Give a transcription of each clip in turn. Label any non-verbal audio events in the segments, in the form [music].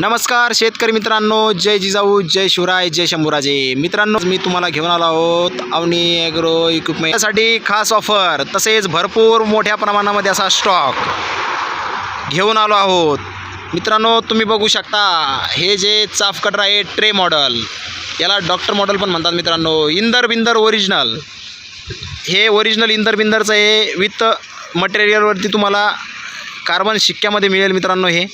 नमस्कार शेतकरी मित्रांनो जय जिजाऊ जय शिवराय जय शंभूराजे. मित्रांनो मी तुम्हाला घेऊन आलो आहोत अवनी ॲग्रो इक्विपमेंटसाठी खास ऑफर तसेच भरपूर मोठ्या प्रमाणामध्ये असा स्टॉक घेऊन आलो आहोत. मित्रांनो तुम्ही बघू शकता हे जे चाफ कटर आहे ट्रे मॉडल याला डॉक्टर मॉडल पण म्हणतात मित्रांनो. इंदर बिंदर ओरिजिनल हे ओरिजिनल इंदर बिंदरचं आहे विथ मटेरियलवरती तुम्हाला कार्बन शिक्क्यामध्ये मिळेल मित्रांनो हे.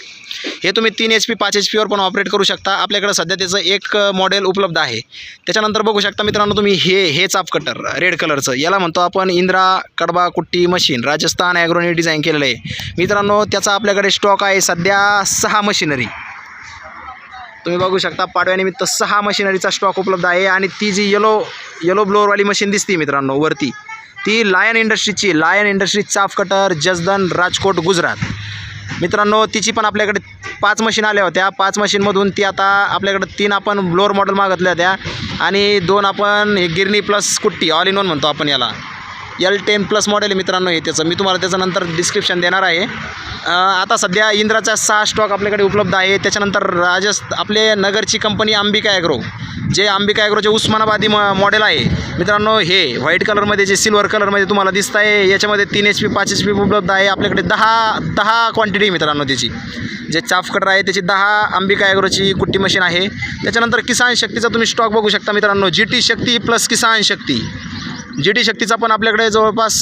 हे तुम्ही तीन एच पी पाच एच पीवर पण ऑपरेट करू शकता. आपल्याकडं सध्या त्याचं एक मॉडेल उपलब्ध आहे. त्याच्यानंतर बघू शकता मित्रांनो तुम्ही हे हे चाप कटर रेड कलरचं याला म्हणतो आपण इंद्रा कडबा कुट्टी मशीन राजस्थान ॲग्रोनी डिझाईन केलेलं आहे. मित्रांनो त्याचा आपल्याकडे स्टॉक आहे सध्या सहा मशिनरी तुम्ही बघू शकता पाडव्यानिमित्त सहा मशिनरीचा स्टॉक उपलब्ध आहे. आणि ती जी येलो येलो ब्लोअरवाली मशीन दिसते मित्रांनो वरती. ती lion इंडस्ट्रीची lion industry chaff cutter Jasdan Rajkot Gujarat. मित्रांनो तिची पण आपल्याकडे पाच मशीन आल्या होत्या. पाच मशीनमधून ती आता आपल्याकडे तीन आपण ब्लोअर मॉडेल मागितल्या होत्या. आणि दोन आपण हे गिरणी प्लस कुट्टी ऑल इन वन म्हणतो आपण याला. यल टेन प्लस मॉडेल मित्रांनो हे त्याचं. मी तुम्हाला त्याचं नंतर डिस्क्रिप्शन देणार आहे. आता सध्या इंद्राचा सहा स्टॉक आपल्याकडे उपलब्ध आहे. त्याच्यानंतर राजस् आपले नगरची कंपनी अंबिका ॲग्रो जे अंबिका ॲग्रोचे उस्मानाबादी म मॉडेल आहे. मित्रांनो हे व्हाईट कलरमध्ये जे सिल्वर कलरमध्ये तुम्हाला दिसत आहे याच्यामध्ये तीन एच पी पाच एच पी उपलब्ध आहे. आपल्याकडे दहा दहा क्वांटिटी मित्रांनो त्याची. जे चाफ कटर आहे त्याची दहा अंबिका ॲग्रोची कुट्टी मशीन आहे. त्याच्यानंतर किसान शक्तीचा तुम्ही स्टॉक बघू शकता मित्रांनो. G T Shakti plus Kisan Shakti. G T शक्तीचा पण आपल्याकडे जवळपास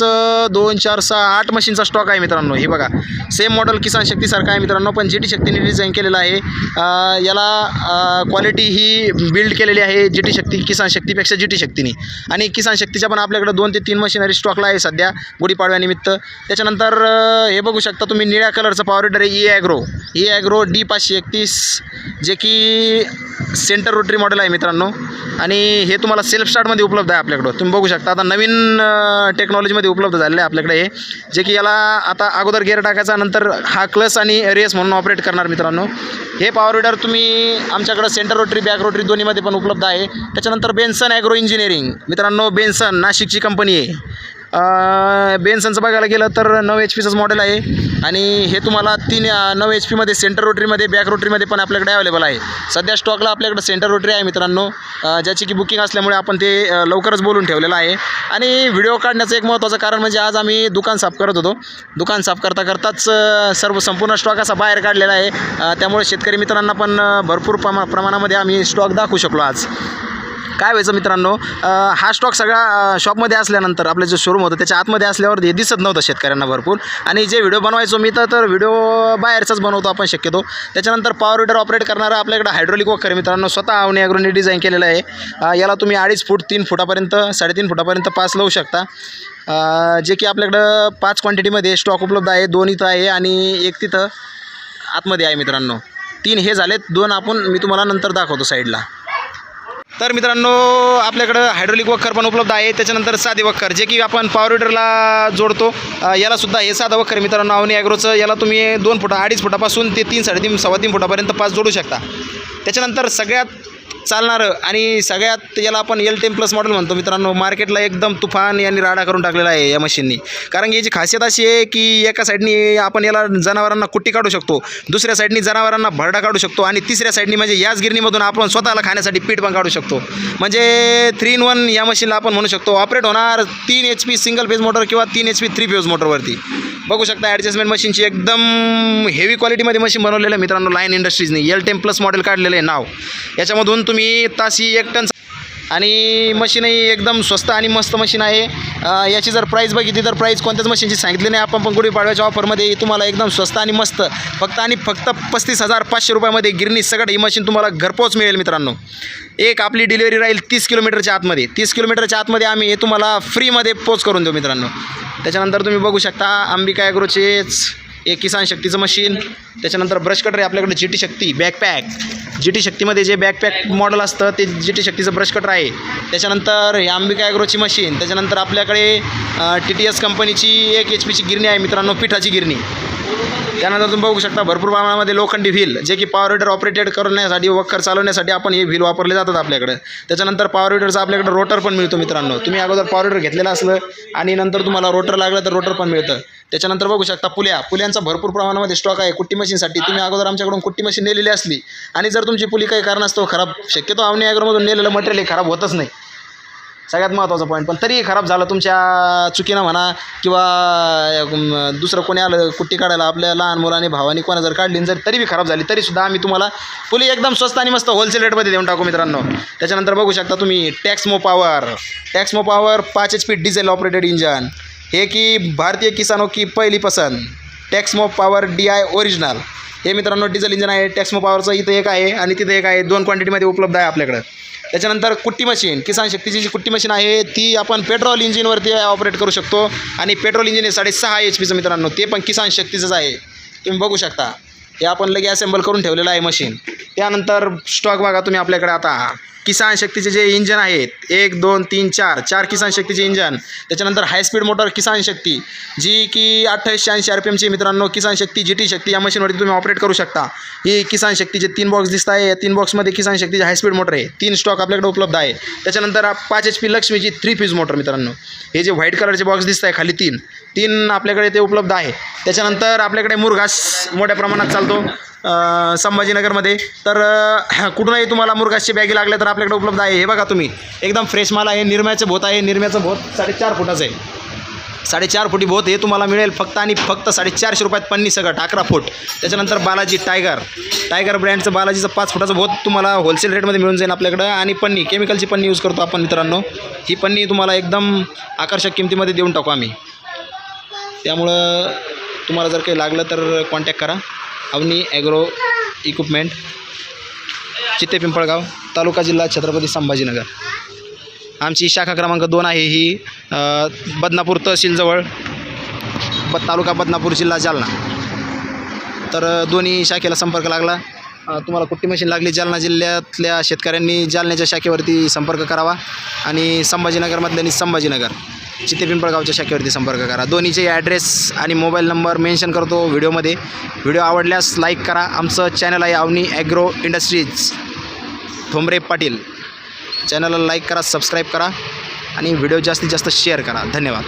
दोन चार सहा आठ मशीनचा स्टॉक आहे मित्रांनो. हे बघा सेम मॉडेल किसान शक्तीसारखं आहे मित्रांनो पण जी टी शक्तीने डिझाईन केलेला आहे याला क्वालिटी ही बिल्ड केलेली आहे जी टी शक्ती किसान शक्तीपेक्षा जी टी शक्तीने. आणि किसान शक्तीच्या पण आपल्याकडे दोन ते तीन मशिनरी स्टॉकला आहे सध्या गुढीपाडव्यानिमित्त त्याच्यानंतर हे बघू शकता तुम्ही निळ्या कलरचं पॉवर विडर आहे E agro E agro D पाचशे एकतीस जे की सेंटर रोटरी मॉडेल आहे मित्रांनो. आणि हे तुम्हाला सेल्फ स्टार्टमध्ये उपलब्ध आहे आपल्याकडं. तुम्ही बघू शकता आता नवीन टेक्नॉलॉजीमध्ये उपलब्ध झालेलं आहे आपल्याकडे. हे जे की याला आता अगोदर गेअर टाकायचा नंतर हा क्लस आणि रेस म्हणून ऑपरेट करणार मित्रांनो. हे पॉवर विडर तुम्ही आमच्याकडं सेंटर रोटरी बॅक रोटरी दोन्हीमध्ये पण उपलब्ध आहे. त्याच्यानंतर बेन्सन ॲग्रो इंजिनिअरिंग मित्रांनो बेन्सन नाशिकची कंपनी आहे. बेन्सनचं बघायला गेलं तर नऊ एच पीचंच मॉडेल आहे. आणि हे तुम्हाला तीन नऊ एच पीमध्ये सेंटर रोटरीमध्ये बॅक रोटरीमध्ये पण आपल्याकडे अवेलेबल आहे. सध्या स्टॉकला आपल्याकडे सेंटर रोटरी आहे मित्रांनो. ज्याची की बुकिंग असल्यामुळे आपण ते लवकरच बोलून ठेवलेलं आहे. आणि व्हिडिओ काढण्याचं एक महत्त्वाचं कारण म्हणजे आज आम्ही दुकान साफ करत होतो. दुकान साफ करता करताच सर्व संपूर्ण स्टॉक असा बाहेर काढलेला आहे. त्यामुळे शेतकरी मित्रांना पण भरपूर प्रमा प्रमाणामध्ये आम्ही स्टॉक दाखवू शकलो आज. काय व्हायचं मित्रांनो? हा स्टॉक सगळा शॉपमध्ये असल्यानंतर आपलं जे शोरूम होतं त्याच्या आतमध्ये असल्यावर हे दिसत नव्हतं शेतकऱ्यांना भरपूर. आणि जे व्हिडिओ बनवायचो मी तर व्हिडिओ बाहेरचाच बनवतो आपण शक्यतो. त्याच्यानंतर पॉवर विडर ऑपरेट करणारा आपल्याकडे हायड्रोलिक वॉकर मित्रांनो. स्वतः आवणी ॲग्रोनी डिझाईन केलेलं आहे. याला तुम्ही अडीच फूट तीन फुटापर्यंत साडेतीन फुटापर्यंत पास लावू शकता. जे की आपल्याकडं पाच क्वांटिटीमध्ये स्टॉक उपलब्ध आहे. दोन इथं आहे आणि एक तिथं आतमध्ये आहे मित्रांनो. तीन हे झालेत. दोन आपण मी तुम्हाला नंतर दाखवतो साईडला तर मित्रांनो आपल्याकडं हायड्रोलिक वखर पण उपलब्ध आहे. त्याच्यानंतर साधे वखर जे की आपण पॉवर विडरला जोडतो. यालासुद्धा हे साधं वखर मित्रांनो अवनी ॲग्रोचं याला तुम्ही दोन फुटा अडीच फुटापासून ते तीन साडेतीन सव्वा तीन फुटापर्यंत पास जोडू शकता. त्याच्यानंतर सगळ्यात चालणारं. आणि सगळ्यात याला आपण एल टेन प्लस मॉडेल म्हणतो मित्रांनो. मार्केटला एकदम तुफान यांनी राडा करून टाकलेला आहे या मशीननी कारण की याची खासियत अशी आहे की एका साईडनी आपण याला जनावरांना कुट्टी काढू शकतो. दुसऱ्या साईडनी जनावरांना भरडा काढू शकतो. आणि तिसऱ्या साईडनी म्हणजे याच गिरणीमधून आपण स्वतःला खाण्यासाठी पीठ पण काढू शकतो. म्हणजे थ्री इन वन या मशीनला आपण म्हणू शकतो. ऑपरेट होणार तीन H P single phase motor किंवा तीन एच पी थ्री फेज मोटरवरती बघू शकता ॲडजस्टमेंट मशीनची एकदम हेवी क्वालिटीमध्ये मशीन बनवलेलं आहे मित्रांनो. लाईन इंडस्ट्रीजनी एल टेन प्लस मॉडेल काढलेलं आहे नाव. याच्यामधून तुम्ही ताशी एक टन आणि मशीनही एकदम स्वस्त आणि मस्त मशीन आहे. याची जर प्राईस बघितली तर प्राईस कोणत्याच मशीनची सांगितली नाही. आपण पण गुढीपाडव्याच्या ऑफरमध्ये तुम्हाला एकदम स्वस्त आणि मस्त फक्त आणि फक्त पस्तीस हजार पाचशे रुपयामध्ये गिरणी सगळं ही मशीन तुम्हाला घरपोच मिळेल मित्रांनो. एक आपली डिलिव्हरी राहील तीस किलोमीटरच्या आतमध्ये. तीस किलोमीटरच्या आतमध्ये आम्ही हे तुम्हाला फ्रीमध्ये पोच करून देऊ मित्रांनो. त्याच्यानंतर तुम्ही बघू शकता अंबिका ॲग्रोचेच एक किसान शक्तीचं मशीन त्याच्यानंतर ब्रश कटर आहे आपल्याकडे G T Shakti backpack G T शक्तीमध्ये जे बॅकपॅक मॉडल असतं ते जी टी शक्तीचं ब्रश कटर आहे. त्याच्यानंतर हे अंबिका ॲग्रोची मशीन त्याच्यानंतर आपल्याकडे टी टी एस कंपनीची एक एच पीची गिरणी आहे मित्रांनो पिठाची गिरणी. त्यानंतर तुम्ही बघू शकता भरपूर प्रमाणामध्ये लोखंडी व्हील जे की पॉवर विडर ऑपरेटेड करण्यासाठी वक्कर चालवण्यासाठी आपण हे व्हील वापरले जातात आपल्याकडे. त्याच्यानंतर पॉवर विडरचा आपल्याकडे रोटर पण मिळतो मित्रांनो. तुम्ही अगोदर पॉवर विडर घेतलेलं असलं आणि नंतर तुम्हाला रोटर लागलं तर रोटर पण मिळतं. त्याच्यानंतर बघू शकता पुल्या. पुल्यांचा भरपूर प्रमाणामध्ये स्टॉक आहे कुट्टी मशीनसाठी तुम्ही अगोदर आमच्याकडून कुट्टी मशीन नेलेली असली आणि जर तुमची पुली काही कारणास्तव खराब शक्यतो आवनी ॲग्रोमधून नेलेलं मटेरियल खराब होतच नाही. सगळ्यात महत्त्वाचा पॉईंट पण तरीही खराब झालं तुमच्या चुकीनं म्हणा किंवा दुसरं कोणी आलं कुट्टी काढायला आपल्या लहान मुलांनी भावानी कोणा जर काढली जर तरी बी खराब झाली तरीसुद्धा आम्ही तुम्हाला पुली एकदम स्वस्त आणि मस्त होलसेल रेटमध्ये देऊन टाकू मित्रांनो. त्याच्यानंतर बघू शकता तुम्ही टॅक्समो पॉवर टॅक्समो पॉवर पाच H P diesel operated engine हे की भारतीय किसानो की पहिली पसंत. Taxmo power D I original हे मित्रांनो डिझेल इंजन आहे. टॅक्समो पॉवरचं इथं एक आहे आणि तिथं एक आहे. दोन क्वांटिटीमध्ये उपलब्ध आहे आपल्याकडं. त्याच्यानंतर कुट्टी मशीन किसान शक्तीची जी कुट्टी मशीन आहे ती आपण पेट्रोल इंजिनवरती ऑपरेट करू शकतो. आणि पेट्रोल इंजिन हे साडेसहा एच पीचं मित्रांनो ते पण किसान शक्तीचंच आहे. तुम्ही बघू शकता. हे आपण लगे असेंबल करून ठेवलेलं आहे मशीन. त्यानंतर स्टॉक बघा तुम्ही आपल्याकडे आता. किसान शक्तीचे जे इंजन आहेत एक दोन तीन चार चार किसान शक्तीचे इंजन त्याच्यानंतर हायस्पीड मोटर किसान शक्ती जी की अठ्ठावीसशे ऐंशी आर पी एमची मित्रांनो किसान शक्ती जी टी शक्ती या मशीनवरती तुम्ही ऑपरेट करू शकता. ही किसान शक्तीचे तीन बॉक्स दिसत आहे या तीन बॉक्समध्ये किसान शक्तीचे हायस्पीड मोटर आहे. तीन स्टॉक आपल्याकडे उपलब्ध आहे. त्याच्यानंतर पाच एच पी लक्ष्मीची थ्री फ्यूज मोटर मित्रांनो. हे जे व्हाईट कलरचे बॉक्स दिसत आहे खाली तीन तीन आपल्याकडे ते उपलब्ध आहे. त्याच्यानंतर आपल्याकडे मुरघास मोठ्या प्रमाणात चालतो. संभाजीनगरमध्ये. तर [clears throat] कुठूनही तुम्हाला मुरघासची बॅगी लागल्या तर आपल्याकडे उपलब्ध आहे. हे बघा तुम्ही. एकदम फ्रेश माल आहे. निरम्याचं भोत आहे. निरम्याचं भोत साडेचार फुटाचं आहे. साडेचार फुटी भोत हे तुम्हाला मिळेल फक्त आणि फक्त साडेचारशे रुपयात पन्नी सगळं अकरा फूट. त्याच्यानंतर बालाजी टायगर. टायगर ब्रँडचं बालाजीचं पाच फुटाचं भोत तुम्हाला होलसेल रेटमध्ये मिळून जाईल आपल्याकडं. आणि पन्नी केमिकलची पन्नी यूज करतो आपण मित्रांनो. ही पन्नी तुम्हाला एकदम आकर्षक किमतीमध्ये देऊन टाकू आम्ही. त्यामुळं तुम्हाला जर काही लागलं तर कॉन्टॅक्ट करा. अवनी ॲग्रो इक्विपमेंट चित्ते पिंपळगाव तालुका जिल्हा छत्रपती संभाजीनगर. आमची शाखा क्रमांक दोन आहे ही बदनापूर तहसीलजवळ ब तालुका बदनापूर जिल्हा जालना. तर दोन्ही शाखेला संपर्क लागला. तुम्हाला कुट्टी मशीन लागली जालना जिल्ह्यातल्या शेतकऱ्यांनी जालन्याच्या शाखेवरती संपर्क करावा आणि संभाजीनगरमधल्यांनी संभाजीनगर. चित्ते पिंपळगावच्या शाखेवरती संपर्क करा. दोन्हीचे ॲड्रेस आणि मोबाईल नंबर मेन्शन करतो व्हिडिओमध्ये. व्हिडिओ आवडल्यास लाईक करा. आमचं चॅनल आहे अवनी ॲग्रो इंडस्ट्रीज ठोंबरे पाटील. चॅनलला लाईक करा सबस्क्राईब करा आणि व्हिडिओ जास्तीत जास्त शेअर करा. धन्यवाद.